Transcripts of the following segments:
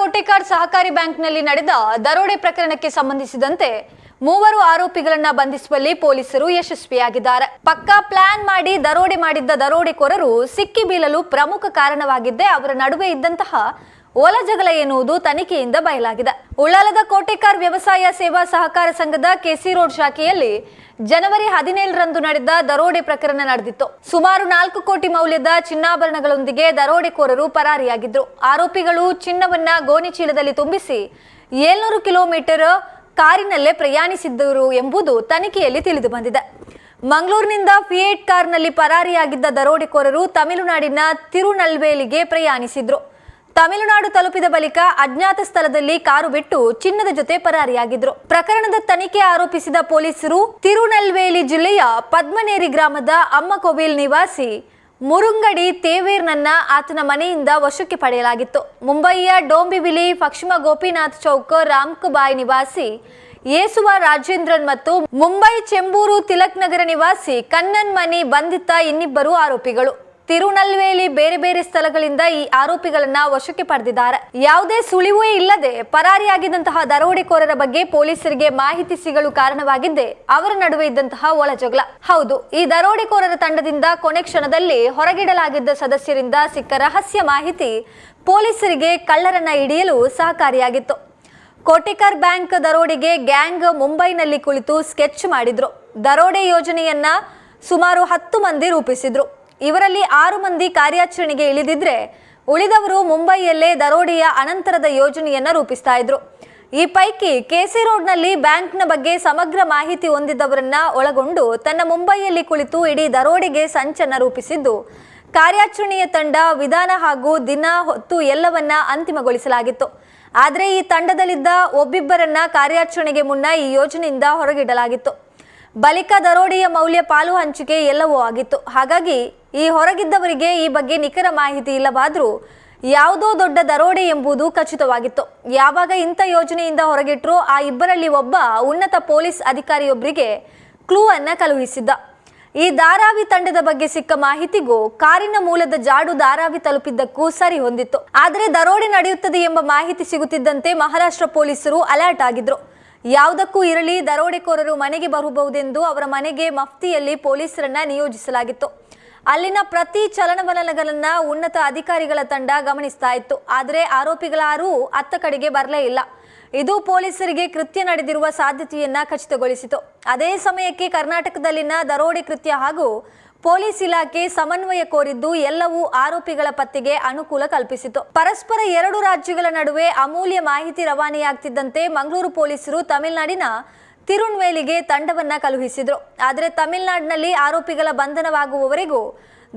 ಕೋಟೆಕಾಡ್ ಸಹಕಾರಿ ಬ್ಯಾಂಕ್ನಲ್ಲಿ ನಡೆದ ದರೋಡೆ ಪ್ರಕರಣಕ್ಕೆ ಸಂಬಂಧಿಸಿದಂತೆ ಮೂವರು ಆರೋಪಿಗಳನ್ನ ಬಂಧಿಸುವಲ್ಲಿ ಪೊಲೀಸರು ಯಶಸ್ವಿಯಾಗಿದ್ದಾರೆ. ಪಕ್ಕಾ ಪ್ಲಾನ್ ಮಾಡಿ ದರೋಡೆ ಮಾಡಿದ್ದ ದರೋಡೆಕೋರರು ಸಿಕ್ಕಿ ಬೀಳಲು ಪ್ರಮುಖ ಕಾರಣವಾಗಿದ್ದೇ ಅವರ ನಡುವೆ ಇದ್ದಂತಹ ಒಲಜಗಳ ಎನ್ನುವುದು ತನಿಖೆಯಿಂದ ಬಯಲಾಗಿದೆ. ಉಳ್ಳಾಲದ ಕೋಟೆಕಾರ್ ವ್ಯವಸಾಯ ಸೇವಾ ಸಹಕಾರ ಸಂಘದ ಕೆಸಿ ರೋಡ್ ಶಾಖೆಯಲ್ಲಿ ಜನವರಿ ಹದಿನೇಳರಂದು ನಡೆದ ದರೋಡೆ ಪ್ರಕರಣ ನಡೆದಿತ್ತು. ಸುಮಾರು ನಾಲ್ಕು ಕೋಟಿ ಮೌಲ್ಯದ ಚಿನ್ನಾಭರಣಗಳೊಂದಿಗೆ ದರೋಡೆಕೋರರು ಪರಾರಿಯಾಗಿದ್ದರು ಆರೋಪಿಗಳು ಚಿನ್ನವನ್ನ ಗೋಣಿಚೀಲದಲ್ಲಿ ತುಂಬಿಸಿ ಏಳ್ನೂರು ಕಿಲೋಮೀಟರ್ ಕಾರಿನಲ್ಲೇ ಪ್ರಯಾಣಿಸಿದ್ದರು ಎಂಬುದು ತನಿಖೆಯಲ್ಲಿ ತಿಳಿದು ಬಂದಿದೆ. ಮಂಗಳೂರಿನಿಂದ ಫಿಯೇಟ್ ಕಾರ್ನಲ್ಲಿ ಪರಾರಿಯಾಗಿದ್ದ ದರೋಡೆಕೋರರು ತಮಿಳುನಾಡಿನ ತಿರುನಲ್ವೇಲಿಗೆ ಪ್ರಯಾಣಿಸಿದ್ರು. ತಮಿಳುನಾಡು ತಲುಪಿದ ಬಳಿಕ ಅಜ್ಞಾತ ಸ್ಥಳದಲ್ಲಿ ಕಾರು ಬಿಟ್ಟು ಚಿನ್ನದ ಜೊತೆ ಪರಾರಿಯಾಗಿದ್ರು. ಪ್ರಕರಣದ ತನಿಖೆ ಆರೋಪಿಸಿದ ಪೊಲೀಸರು ತಿರುನೆಲ್ವೇಲಿ ಜಿಲ್ಲೆಯ ಪದ್ಮನೇರಿ ಗ್ರಾಮದ ಅಮ್ಮಕೋವಿಲ್ ನಿವಾಸಿ ಮುರುಂಗಡಿ ತೇವೇರ್ನನ್ನ ಆತನ ಮನೆಯಿಂದ ವಶಕ್ಕೆ ಪಡೆಯಲಾಗಿತ್ತು. ಮುಂಬಯಿಯ ಡೋಂಬಿವಿಲಿ ಪಶ್ಚಿಮ ಗೋಪಿನಾಥ್ ಚೌಕ್ ರಾಮ್ಕುಬಾಯ್ ನಿವಾಸಿ ಯೇಸುವ ರಾಜೇಂದ್ರನ್ ಮತ್ತು ಮುಂಬೈ ಚೆಂಬೂರು ತಿಲಕ್ ನಗರ ನಿವಾಸಿ ಕನ್ನನ್ ಮನಿ ಬಂಧಿತ ಇನ್ನಿಬ್ಬರು ಆರೋಪಿಗಳು. ತಿರುನಲ್ವೇಲಿ ಬೇರೆ ಬೇರೆ ಸ್ಥಳಗಳಿಂದ ಈ ಆರೋಪಿಗಳನ್ನ ವಶಕ್ಕೆ ಪಡೆದಿದ್ದಾರೆ. ಯಾವುದೇ ಸುಳಿವೂ ಇಲ್ಲದೆ ಪರಾರಿಯಾಗಿದ್ದಂತಹ ದರೋಡೆಕೋರರ ಬಗ್ಗೆ ಪೊಲೀಸರಿಗೆ ಮಾಹಿತಿ ಸಿಗಲು ಕಾರಣವಾಗಿದ್ದೆ ಅವರ ನಡುವೆ ಇದ್ದಂತಹ ಒಳಜಗಳ ಹೌದು, ಈ ದರೋಡೆಕೋರರ ತಂಡದಿಂದ ಕೊನೆ ಕ್ಷಣದಲ್ಲಿ ಹೊರಗಿಡಲಾಗಿದ್ದ ಸದಸ್ಯರಿಂದ ಸಿಕ್ಕ ರಹಸ್ಯ ಮಾಹಿತಿ ಪೊಲೀಸರಿಗೆ ಕಳ್ಳರನ್ನ ಹಿಡಿಯಲು ಸಹಕಾರಿಯಾಗಿತ್ತು. ಕೋಟೆಕರ್ ಬ್ಯಾಂಕ್ ದರೋಡೆಗೆ ಗ್ಯಾಂಗ್ ಮುಂಬೈನಲ್ಲಿ ಕುಳಿತು ಸ್ಕೆಚ್ ಮಾಡಿದ್ರು. ದರೋಡೆ ಯೋಜನೆಯನ್ನ ಸುಮಾರು ಹತ್ತು ಮಂದಿ ರೂಪಿಸಿದ್ರು. ಇವರಲ್ಲಿ ಆರು ಮಂದಿ ಕಾರ್ಯಾಚರಣೆಗೆ ಇಳಿದಿದ್ರೆ ಉಳಿದವರು ಮುಂಬೈಯಲ್ಲೇ ದರೋಡೆಯ ಅನಂತರದ ಯೋಜನೆಯನ್ನು ರೂಪಿಸ್ತಾ ಇದ್ರು. ಈ ಪೈಕಿ ಕೆಸಿ ರೋಡ್ನಲ್ಲಿ ಬ್ಯಾಂಕ್ನ ಬಗ್ಗೆ ಸಮಗ್ರ ಮಾಹಿತಿ ಹೊಂದಿದ್ದವರನ್ನ ಒಳಗೊಂಡು ತನ್ನ ಮುಂಬೈಯಲ್ಲಿ ಕುಳಿತು ಇಡೀ ದರೋಡೆಗೆ ಸಂಚನ ರೂಪಿಸಿದ್ದು. ಕಾರ್ಯಾಚರಣೆಯ ತಂಡ, ವಿಧಾನ ಹಾಗೂ ದಿನ ಹೊತ್ತು ಎಲ್ಲವನ್ನ ಅಂತಿಮಗೊಳಿಸಲಾಗಿತ್ತು. ಆದರೆ ಈ ತಂಡದಲ್ಲಿದ್ದ ಒಬ್ಬಿಬ್ಬರನ್ನ ಕಾರ್ಯಾಚರಣೆಗೆ ಮುನ್ನ ಈ ಯೋಜನೆಯಿಂದ ಹೊರಗಿಡಲಾಗಿತ್ತು. ಬಳಿಕ ದರೋಡೆಯ ಮೌಲ್ಯ ಪಾಲು ಹಂಚಿಕೆ ಎಲ್ಲವೂ ಆಗಿತ್ತು. ಹಾಗಾಗಿ ಈ ಹೊರಗಿದ್ದವರಿಗೆ ಈ ಬಗ್ಗೆ ನಿಖರ ಮಾಹಿತಿ ಇಲ್ಲವಾದರೂ ಯಾವುದೋ ದೊಡ್ಡ ದರೋಡೆ ಎಂಬುದು ಖಚಿತವಾಗಿತ್ತು. ಯಾವಾಗ ಇಂಥ ಯೋಜನೆಯಿಂದ ಹೊರಗಿಟ್ರೋ ಆ ಇಬ್ಬರಲ್ಲಿ ಒಬ್ಬ ಉನ್ನತ ಪೊಲೀಸ್ ಅಧಿಕಾರಿಯೊಬ್ಬರಿಗೆ ಕ್ಲೂ ಅನ್ನ ಕಳುಹಿಸಿದ್ದ. ಈ ಧಾರಾವಿ ತಂಡದ ಬಗ್ಗೆ ಸಿಕ್ಕ ಮಾಹಿತಿಗೂ ಕಾರಿನ ಮೂಲದ ಜಾಡು ಧಾರಾವಿ ತಲುಪಿದ್ದಕ್ಕೂ ಸರಿ ಹೊಂದಿತ್ತು. ಆದರೆ ದರೋಡೆ ನಡೆಯುತ್ತದೆ ಎಂಬ ಮಾಹಿತಿ ಸಿಗುತ್ತಿದ್ದಂತೆ ಮಹಾರಾಷ್ಟ್ರ ಪೊಲೀಸರು ಅಲರ್ಟ್ ಆಗಿದ್ರು. ಯಾವುದಕ್ಕೂ ಇರಲಿ, ದರೋಡೆಕೋರರು ಮನೆಗೆ ಬರಬಹುದೆಂದು ಅವರ ಮನೆಗೆ ಮಫ್ತಿಯಲ್ಲಿ ಪೊಲೀಸರನ್ನ ನಿಯೋಜಿಸಲಾಗಿತ್ತು. ಅಲ್ಲಿನ ಪ್ರತಿ ಚಲನವಲನಗಳನ್ನ ಉನ್ನತ ಅಧಿಕಾರಿಗಳ ತಂಡ ಗಮನಿಸ್ತಾ ಇತ್ತು. ಆದರೆ ಆರೋಪಿಗಳಾರೂ ಅತ್ತ ಕಡೆಗೆ ಬರಲೇ ಇಲ್ಲ. ಇದು ಪೊಲೀಸರಿಗೆ ಕೃತ್ಯ ನಡೆದಿರುವ ಸಾಧ್ಯತೆಯನ್ನ ಖಚಿತಗೊಳಿಸಿತು. ಅದೇ ಸಮಯಕ್ಕೆ ಕರ್ನಾಟಕದಲ್ಲಿನ ದರೋಡೆ ಕೃತ್ಯ ಹಾಗೂ ಪೊಲೀಸ್ ಇಲಾಖೆ ಸಮನ್ವಯ ಕೋರಿದ್ದು ಎಲ್ಲವೂ ಆರೋಪಿಗಳ ಪತ್ತೆಗೆ ಅನುಕೂಲ ಕಲ್ಪಿಸಿತು. ಪರಸ್ಪರ ಎರಡು ರಾಜ್ಯಗಳ ನಡುವೆ ಅಮೂಲ್ಯ ಮಾಹಿತಿ ರವಾನೆಯಾಗ್ತಿದ್ದಂತೆ ಮಂಗಳೂರು ಪೊಲೀಸರು ತಮಿಳುನಾಡಿನ ತಿರುನ್ವೇಲಿಗೆ ತಂಡವನ್ನ ಕಳುಹಿಸಿದ್ರು. ಆದರೆ ತಮಿಳುನಾಡಿನಲ್ಲಿ ಆರೋಪಿಗಳ ಬಂಧನವಾಗುವವರೆಗೂ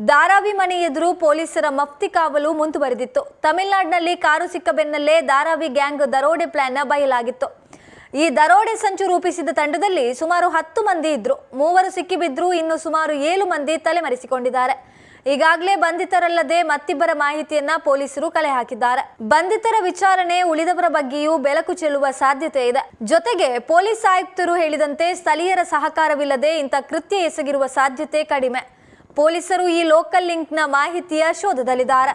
ದಾರಾವಿ ಮನೆ ಎದುರು ಪೊಲೀಸರ ಮಫ್ತಿ ಕಾವಲು ಮುಂದುವರೆದಿತ್ತು. ತಮಿಳುನಾಡಿನಲ್ಲಿ ಕಾರು ಸಿಕ್ಕ ಬೆನ್ನಲ್ಲೇ ದಾರಾವಿ ಗ್ಯಾಂಗ್ ದರೋಡೆ ಪ್ಲಾನ್ನ ಬಯಲಾಗಿತ್ತು. ಈ ದರೋಡೆ ಸಂಚು ರೂಪಿಸಿದ ತಂಡದಲ್ಲಿ ಸುಮಾರು ಹತ್ತು ಮಂದಿ ಇದ್ರು. ಮೂವರು ಸಿಕ್ಕಿಬಿದ್ರು, ಇನ್ನು ಸುಮಾರು ಏಳು ಮಂದಿ ತಲೆಮರೆಸಿಕೊಂಡಿದ್ದಾರೆ. ಈಗಾಗಲೇ ಬಂಧಿತರಲ್ಲದೆ ಮತ್ತಿಬ್ಬರ ಮಾಹಿತಿಯನ್ನ ಪೊಲೀಸರು ಕಲೆ ಹಾಕಿದ್ದಾರೆ. ಬಂಧಿತರ ವಿಚಾರಣೆ ಉಳಿದವರ ಬಗ್ಗೆಯೂ ಬೆಳಕು ಚೆಲ್ಲುವ ಸಾಧ್ಯತೆ ಇದೆ. ಜೊತೆಗೆ ಪೊಲೀಸ್ ಆಯುಕ್ತರು ಹೇಳಿದಂತೆ ಸ್ಥಳೀಯರ ಸಹಕಾರವಿಲ್ಲದೆ ಇಂಥ ಕೃತ್ಯ ಎಸಗಿರುವ ಸಾಧ್ಯತೆ ಕಡಿಮೆ. ಪೊಲೀಸರು ಈ ಲೋಕಲ್ ಲಿಂಕ್ನ ಮಾಹಿತಿಯ ಶೋಧದಲ್ಲಿದ್ದಾರೆ.